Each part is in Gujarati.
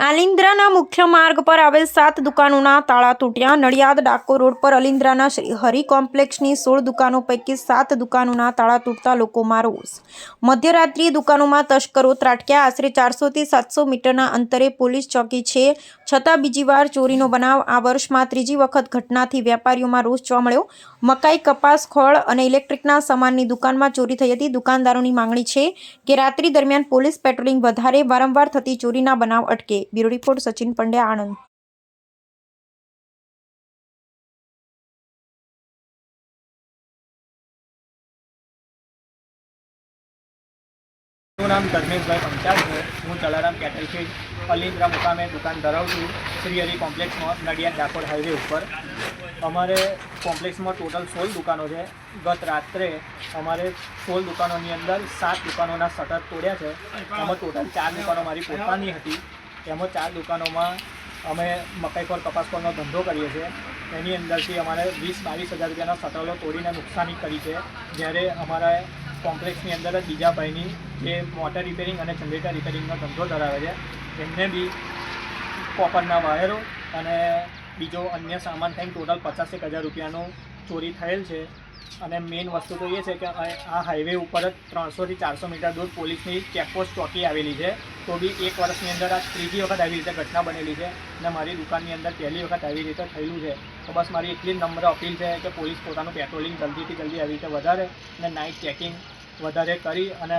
મુખ્ય માર્ગ પર આવેલ સાત દુકાનોના તાળા તૂટ્યા. નડિયાદ, ડાકોર રોડ પર અલિન્દ્રાના શ્રી હરિ કોમ્પ્લેક્ષની સોળ દુકાનો પૈકી સાત દુકાનોના તાળા તૂટતા લોકોમાં રોષ. મધ્યરાત્રિએ દુકાનોમાં તસ્કરો ત્રાટક્યા. આશરે ચારસોથી સાતસો મીટરના અંતરે પોલીસ ચોકી છે. છતાં બીજી વાર ચોરીનો બનાવ આ વર્ષમાં ત્રીજી વખત ઘટનાથી વેપારીઓમાં રોષ જોવા મળ્યો. મકાઈ, કપાસ, ખોળ અને ઇલેક્ટ્રિકના સામાનની દુકાનમાં ચોરી થઈ હતી. દુકાનદારોની માંગણી છે કે રાત્રિ દરમિયાન પોલીસ પેટ્રોલિંગ વધારે વારંવાર થતી ચોરીના બનાવ અટકે. Bureau report Sachin Pandya, Anand. મારું નામ ધર્મેશભાઈ પંચાલ છે. હું જલારામ કેટલ ફીડ અલિન્દ્રા મુકામે દુકાન ધરાવું છું. શ્રી હરિ કોમ્પ્લેક્સમાં નડિયાદ ડાકોર હાઈવે ઉપર. અમારે કોમ્પ્લેક્સમાં ટોટલ સોળ દુકાનો છે. ગત રાત્રે અમારે સોળ દુકાનોની અંદર સાત દુકાનોના શટર તોડ્યા છે. એમાં ટોટલ ચાર દુકાનો મારી પોતાની હતી. એમાં ચાર દુકાનોમાં અમે મકાઈ પર કપાસ પરનો ધંધો કરીએ છીએ. એની અંદરથી અમારે વીસ બાવીસ હજાર રૂપિયાના શટરો તોડીને નુકસાની કરી છે. જ્યારે અમારા કોમ્પ્લેક્સની અંદર જ બીજા ભાઈની જે મોટર રિપેરિંગ અને જનરેટર રિપેરિંગનો ધંધો ધરાવે છે એમને બી કોપરના વાયરો અને બીજો અન્ય સામાન થઈને ટોટલ પચાસેક હજાર રૂપિયાનું ચોરી થયેલ છે. અને મેઇન વસ્તુ તો એ છે કે આ હાઈવે ઉપર જ ત્રણસોથી ચારસો મીટર દૂર પોલીસની ચેકપોસ્ટ ચોકી આવેલી છે. તો બી એક વર્ષની અંદર આ ત્રીજી વખત આવી રીતે ઘટના બનેલી છે અને મારી દુકાનની અંદર પહેલી વખત આવી રીતે થયેલું છે. તો બસ મારી એટલી નમ્ર અપીલ છે કે પોલીસ પોતાનું પેટ્રોલિંગ જલ્દીથી જલ્દી આવી રીતે વધારે અને નાઇટ ચેકિંગ વધારે કરી અને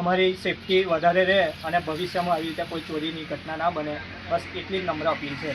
અમારી સેફટી વધારે રહે અને ભવિષ્યમાં આવી રીતે કોઈ ચોરીની ઘટના ના બને. બસ એટલી નમ્ર અપીલ છે.